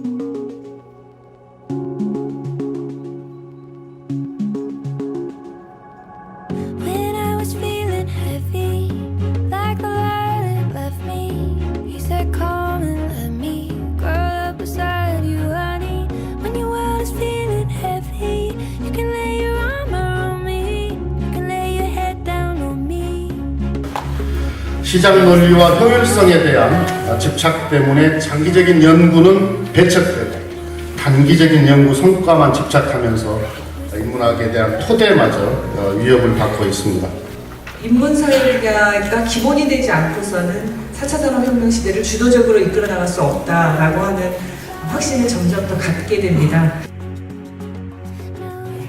thank you. 시장 논리와 효율성에 대한 집착 때문에 장기적인 연구는 배척되고 단기적인 연구 성과만 집착하면서 인문학에 대한 토대마저 어, 위협을 받고 있습니다. 인문사회가 기본이 되지 않고서는 4차 산업혁명 시대를 주도적으로 이끌어 나갈 수 없다라고 하는 확신을 점점 더 갖게 됩니다.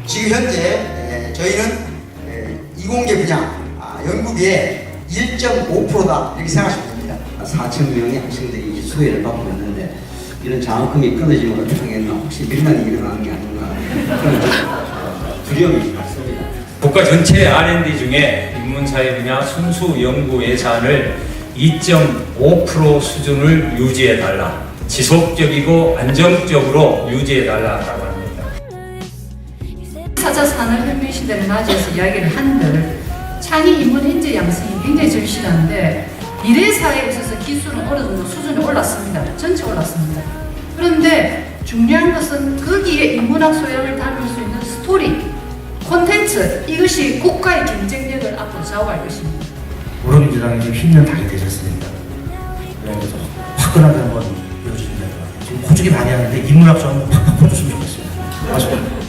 지금 현재 에, 저희는 에, 이공계 분야 아, 연구비의 1.5%다 이렇게 생각하시면 됩니다. 4천 명의 학생들이 수혜를 받고 있는데 이런 장학금이 끊어지면 어떻게 하겠나 혹시 밀란이 일어나는 게 아닌가 그런 두려움이 많습니다. 국가 전체 R&D 중에 인문사회 분야 순수 연구 예산을 2.5% 수준을 유지해 달라. 지속적이고 안정적으로 유지해 달라라고 합니다. Said, 4차 산업 혁명 시대를 맞이해서 이야기를 한들 창의 인문 인재 양성이 굉장히 절실한데 미래 사회에 있어서 기술은 어느 정도 수준이 올랐습니다. 전체 올랐습니다. 그런데 중요한 것은 거기에 인문학 소양을 담을 수 있는 스토리, 콘텐츠 이것이 국가의 경쟁력을 앞으로 좌우할 것입니다. 우리민주당이 지금 10년 다 되셨습니다. 그래서 화끈하게 한번 이어주신다는 지금 고쪽이 많이 하는데 인문학 좀 확